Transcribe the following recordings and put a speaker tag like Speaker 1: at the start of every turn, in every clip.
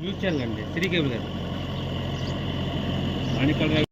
Speaker 1: News channel అండి సిరి cable గారు. మాణికల్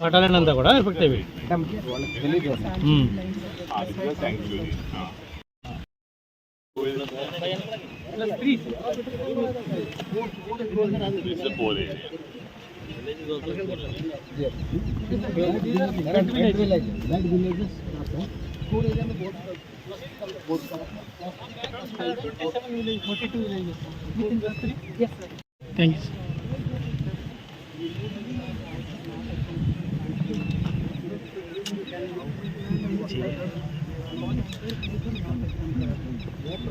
Speaker 1: రావు పట్టాలంతా కూడా ఎఫెక్ట్ అయ్యి thank you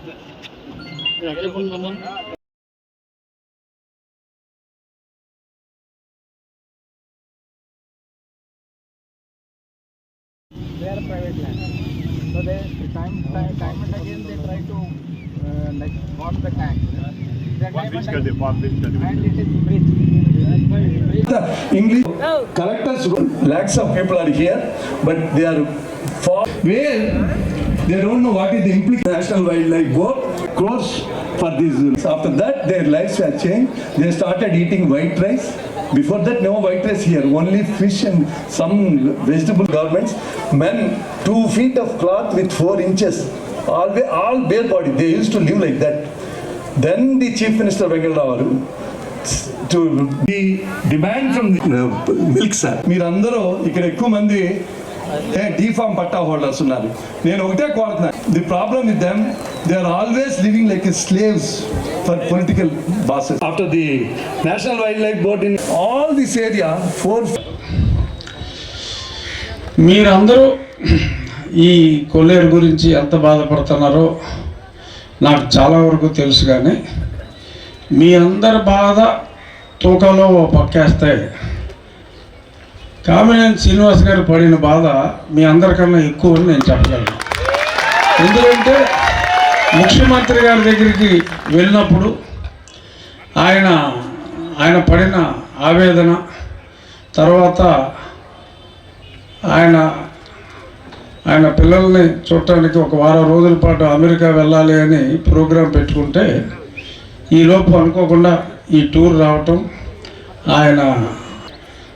Speaker 2: they are private land. So they time, time, again they try to like form the tank.
Speaker 3: English collectors, lakhs of people are here, but they are far where they don't know what is the implication. National Wildlife Board crores for this. After that, their lives have changed. They started eating white rice. Before that, no white rice here, only fish and some vegetable governments. Men, two feet of cloth with four inches, all, all bare body. They used to live like that. Then the Chief Minister Vengadavaru to the demand from milk sir మీరందరూ ఇక్కడ ఎక్కువ మంది DPharm పట్టా holders ఉన్నారు. నేను ఒకటే కోరుతున్నా the problem with them they are always living like slaves for political bosses after the national wild life board in all this area for
Speaker 4: మీరందరూ ఈ కొల్లేరు గురించి ఎంత బాధపడుతున్నారో నాకు చాలా వరకు తెలుసు కానీ మీ అందరి బాధ తూకంలో ఓ పక్కేస్తే కామినేని శ్రీనివాస్ గారు పడిన బాధ మీ అందరికన్నా ఎక్కువ అని నేను చెప్పగలను. ఎందుకంటే ముఖ్యమంత్రి గారి దగ్గరికి వెళ్ళినప్పుడు ఆయన ఆయన పడిన ఆవేదన తర్వాత ఆయన ఆయన పిల్లల్ని చూడటానికి ఒక వారం రోజుల పాటు అమెరికా వెళ్ళాలి అని ప్రోగ్రాం పెట్టుకుంటే ఈలోపు అనుకోకుండా ఈ టూర్ రావటం ఆయన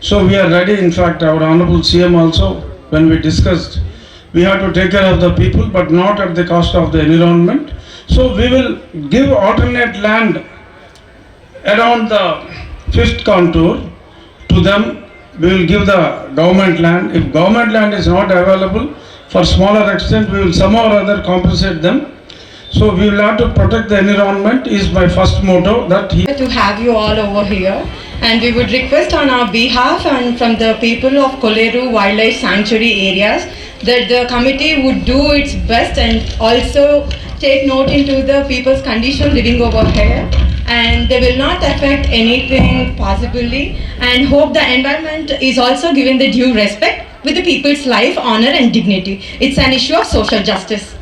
Speaker 4: So we are ready. In fact, our Honorable CM also, when we discussed, we have to take care of the people, but not at the cost of the environment. So we will give alternate land around the fifth contour to them. We will give the government land. If government land is not available, for smaller extent, we will somehow or other compensate them so we will have to protect the environment is my first motto that he
Speaker 5: to have you all over here and we would request on our behalf and from the people of Koleru Wildlife Sanctuary areas that the committee would do its best and also take note into the people's condition living over here and they will not affect anything possibly and hope the environment is also given the due respect with the people's life, honor and dignity. It's an issue of social justice.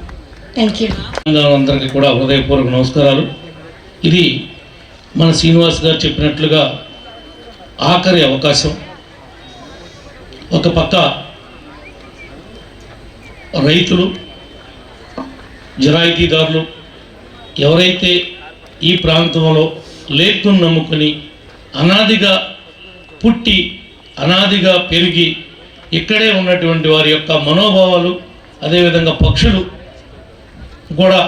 Speaker 6: అందరికీ కూడా హృదయపూర్వక నమస్కారాలు. ఇది మన శ్రీనివాస్ గారు చెప్పినట్లుగా ఆఖరి అవకాశం. ఒక పక్క రైతులు జరాయితీదారులు ఎవరైతే ఈ ప్రాంతంలో లేకును నమ్ముకొని అనాదిగా పుట్టి అనాదిగా పెరిగి ఇక్కడే ఉన్నటువంటి వారి యొక్క మనోభావాలు అదేవిధంగా పక్షులు కూడా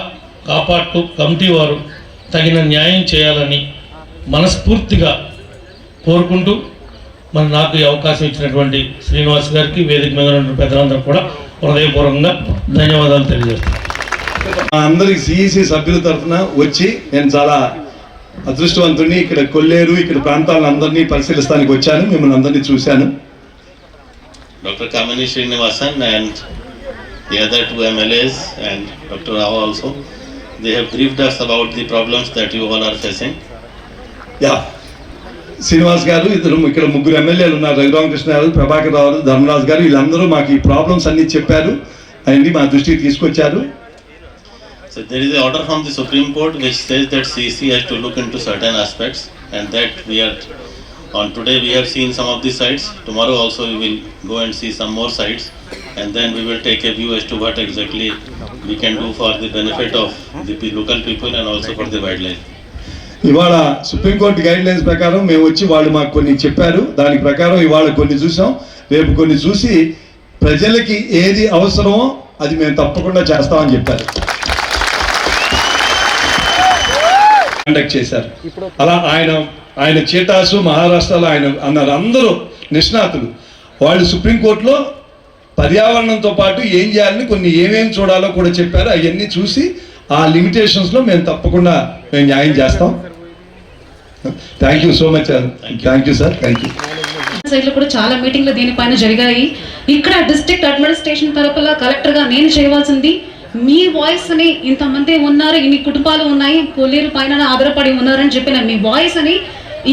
Speaker 6: కాపాడుతూ కమిటీ వారు తగిన న్యాయం చేయాలని మనస్ఫూర్తిగా కోరుకుంటూ మరి నాకు ఈ అవకాశం ఇచ్చినటువంటి శ్రీనివాస్ గారికి వేదిక మీద ఉన్న పెద్దలందరూ కూడా హృదయపూర్వకంగా ధన్యవాదాలు తెలియజేస్తాను
Speaker 3: మా అందరి సిఈసి సభ్యుల తరఫున వచ్చి నేను చాలా అదృష్టవంతుడిని ఇక్కడ కొల్లేరు ఇక్కడ ప్రాంతాలను అందరినీ పరిశీలిస్తానికి వచ్చాను మిమ్మల్ని అందరినీ చూశాను
Speaker 7: Dr. Kamini Srinivasan and the other two MLAs and Dr. Rao also. They have briefed us about the problems that you all are facing.
Speaker 3: Yeah. Srinivas garu ఇద్దరు ఇక్కడ ముగ్గురు ఎమ్మెల్యేలు ఉన్నారు రఘురామకృష్ణ గారు ప్రభాకర్ రావు ధర్మరాజ్ గారు వీళ్ళందరూ మాకు ఈ ప్రాబ్లమ్స్ అన్ని చెప్పారు అవి మా దృష్టికి తీసుకొచ్చారు
Speaker 7: so there order from supreme court which CC has to look in and on today we are seen some of the sites tomorrow also we will and then we will take a view as to what exactly we can do for the benefit of the local people and also for the wildlife.
Speaker 3: ఇవాళ supreme court guide lines ప్రకారం మేము వచ్చి వాళ్ళు మాకు కొన్ని చెప్పారు. దాని ప్రకారం ఇవాళ కొన్ని చూసాం రేపు కొన్ని చూసి ప్రజలకి ఏది అవసరమో అది మేము తప్పకుండా చేస్తామని చెప్పారు. కండక్ట్ చేశారు. అలా ఆయన ఆయన చీటాసు మహారాష్ట్రలో ఆయన అన్నారు. అందరూ నిష్ణాతులు. వాళ్ళు సుప్రీంకోర్టులో పర్యావరణంతో పాటు ఏం చేయాలని కొన్ని ఏమేమి చూడాలో కూడా చెప్పారు. అవన్నీ చూసి ఆ లిమిటేషన్స్లో మేము తప్పకుండా మేము న్యాయం చేస్తాం. Thank you so much thank you sir thank you
Speaker 8: సైడ్లో కూడా చాలా మీటింగ్లు దీనిపైన జరిగాయి. ఇక్కడ డిస్ట్రిక్ట్ అడ్మినిస్ట్రేషన్ తరపున కలెక్టర్గా నేను చేయవలసింది మీ వాయిస్ అని ఇంతమంది ఉన్నారు ఇన్ని కుటుంబాలు ఉన్నాయి కొల్లేరు పైన ఆధారపడి ఉన్నారని చెప్పిన మీ వాయిస్ అని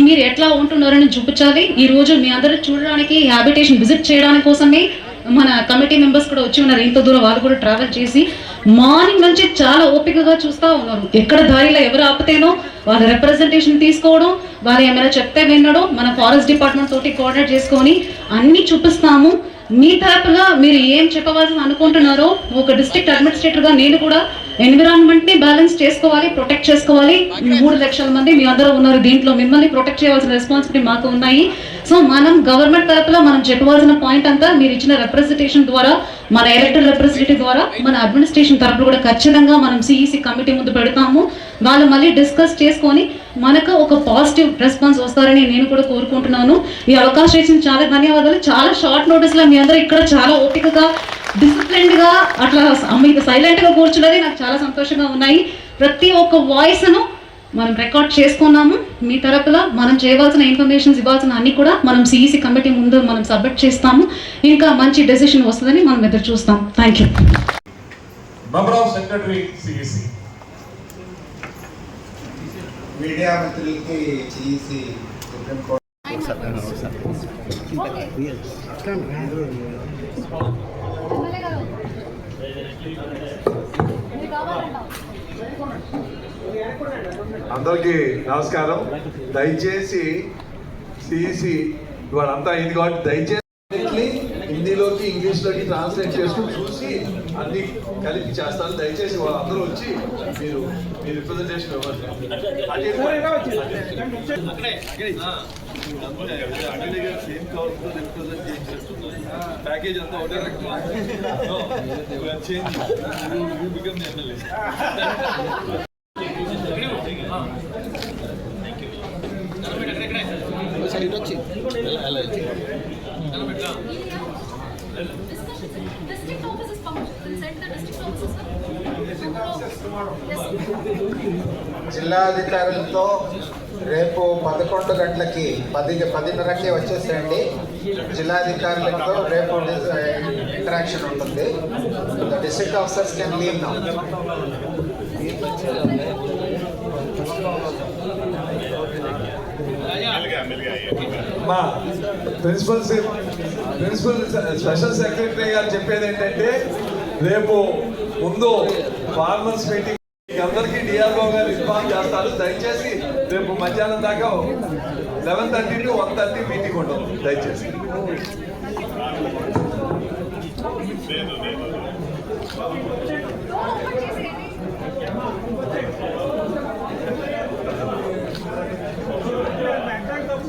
Speaker 8: మీరు ఎట్లా ఉంటున్నారని చూపించాలి. ఈ రోజు మీ అందరూ చూడడానికి హ్యాబిటేషన్ విజిట్ చేయడానికి కోసమే మన కమిటీ మెంబర్స్ కూడా వచ్చి ఉన్నారు. ఇంత దూరం వాళ్ళు కూడా ట్రావెల్ చేసి మార్నింగ్ నుంచి చాలా ఓపికగా చూస్తూ ఉన్నారు. ఎక్కడ దారిలో ఎవరు ఆపితేనో వాళ్ళ రిప్రజెంటేషన్ తీసుకోవడం వాళ్ళు ఏమైనా చెప్తే వినడం మన ఫారెస్ట్ డిపార్ట్మెంట్ తోటి కోఆర్డినేట్ చేసుకొని అన్ని చూపిస్తాము. మీ తరపుగా మీరు ఏం చెప్పవలసి అనుకుంటున్నారో ఒక డిస్ట్రిక్ట్ అడ్మినిస్ట్రేటర్గా నేను కూడా ఎన్విరాన్మెంట్ని బ్యాలెన్స్ చేసుకోవాలి ప్రొటెక్ట్ చేసుకోవాలి. మూడు లక్షల మంది మీ అందరూ ఉన్నారు. దీంట్లో మిమ్మల్ని ప్రొటెక్ట్ చేయవలసిన రెస్పాన్సిబిలిటీ మాకు ఉన్నాయి. సో మనం గవర్నమెంట్ తరపున మనం చెప్పవలసిన పాయింట్ అంతా మీరు ఇచ్చిన రిప్రజెంటేషన్ ద్వారా మన ఎలక్టెడ్ రిప్రజెంటేటివ్ ద్వారా మన అడ్మినిస్ట్రేషన్ తరపున కూడా ఖచ్చితంగా మనం సిఈసి కమిటీ ముందు పెడతాము. వాళ్ళు మళ్ళీ డిస్కస్ చేసుకొని మనకు ఒక పాజిటివ్ రెస్పాన్స్ వస్తారని నేను కూడా కోరుకుంటున్నాను. ఈ అవకాశం ఇచ్చిన చాలా ధన్యవాదాలు. చాలా షార్ట్ నోటీస్లో మీ అందరూ ఇక్కడ చాలా ఓపికగా డిసిప్లిన్డ్ అట్లా మీకు కూర్చున్నది నాకు చాలా సంతోషంగా ఉన్నాయి. ప్రతి ఒక్క వాయిస్ను మనం రికార్డ్ చేసుకున్నాము. మీ తరపున మనం చేయవలసిన ఇన్ఫర్మేషన్స్ ఇవ్వాల్సిన అన్ని కూడా మనం సిఈసి కమిటీ ముందు మనం సబ్మిట్ చేస్తాము. ఇంకా మంచి డెసిషన్ వస్తుందని మనం ఎదురు చూస్తాం. Thank you
Speaker 9: of Secretary CEC.
Speaker 2: Media మంత్రులకి చేసి సుప్రీంకోర్టు
Speaker 9: అందరికీ నమస్కారం. దయచేసి సిసి ఇవాళంతా అయింది కాబట్టి దయచేసి హిందీలోకి ఇంగ్లీష్లోకి ట్రాన్స్లేట్ చేసుకుని చూసి అన్ని కలిపి చేస్తాను. దయచేసి వాళ్ళందరూ వచ్చి మీరు మీ రిప్రజెంటేషన్ ప్యాకేజ్ అంతా ఒకటే
Speaker 2: జిల్లాధికారులతో రేపు పదకొండు గంటలకి పది పదిన్నరకి వచ్చేసేయండి. జిల్లాధికారులతో రేపు ఇంటరాక్షన్ ఉంటుంది. The district officers can leave నా
Speaker 9: మా ప్రిన్సిపల్ ప్రిన్సిపల్ స్పెషల్ సెక్రటరీ గారు చెప్పేది ఏంటంటే రేపు ముందు ఫార్మర్స్ మీటింగ్ అందరికీ డిఆర్ఓ గారు ఇన్ఫార్మ్ చేస్తారు. దయచేసి రేపు మధ్యాహ్నం దాకా eleven thirty to one thirty meeting ఉంటుంది దయచేసి.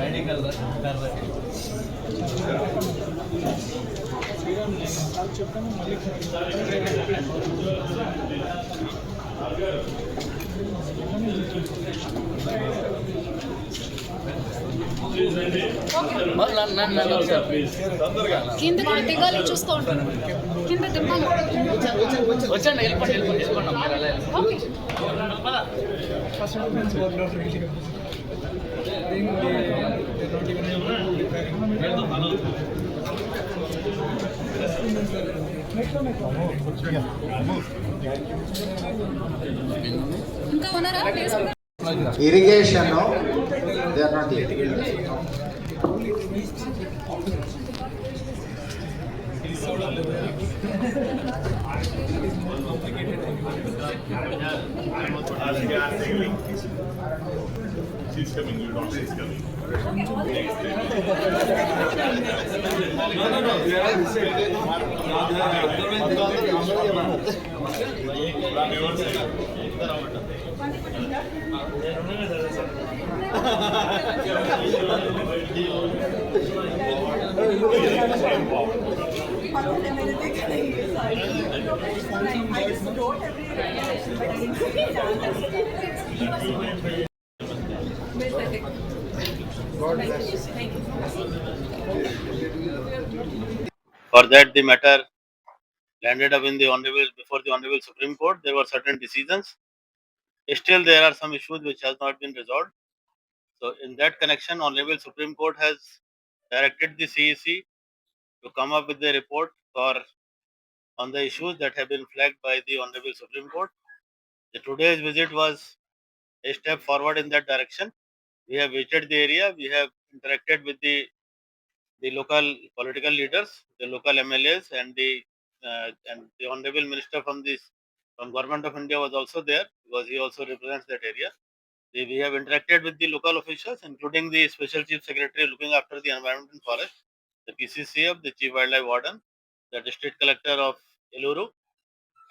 Speaker 10: వెళ్ళిపోండి ఫాస్ట్గా కింద దిగాలి చూసుకోండి కింద దింపాలి. ఓకే. ఇంకా ఉన్నారా వేసుకో.
Speaker 2: Irrigation they are not She's coming. You don't. She's coming. No, no, no. They are the same. They are the same. I just wrote every.
Speaker 7: For that, the matter landed up in the honorable, before the honorable Supreme Court, there were certain decisions. Still, there are some issues which has not been resolved. So in that connection, honorable Supreme Court has directed the CEC to come up with a report for on the issues that have been flagged by the honorable Supreme Court. The today's visit was a step forward in that direction. We have visited the area, we have interacted with the the local political leaders, the local MLAs, and the uh, and the honorable minister from this from government of India was also there because he also represents that area. We have interacted with the local officials, including the special chief secretary looking after the environment and forest, the PCCF, the chief wildlife warden, the district collector of Eluru,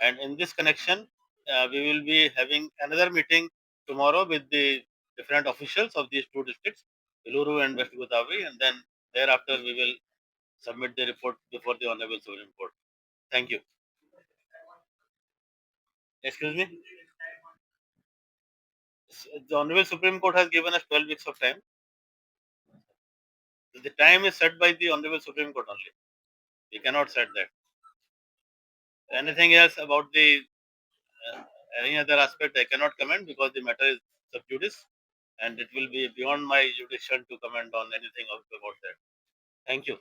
Speaker 7: and in this connection, uh, we will be having another meeting tomorrow with the different officials of these two districts, Eluru and West Godavari, and then thereafter we will submit the report before the Honorable Supreme Court. Thank you. Excuse me? The Honorable Supreme Court has given us 12 weeks of time. The time is set by the Honorable Supreme Court only. We cannot set that. Anything else about the uh, any other aspect I cannot comment because the matter is sub judice and it will be beyond my jurisdiction to comment on anything about that. Thank you.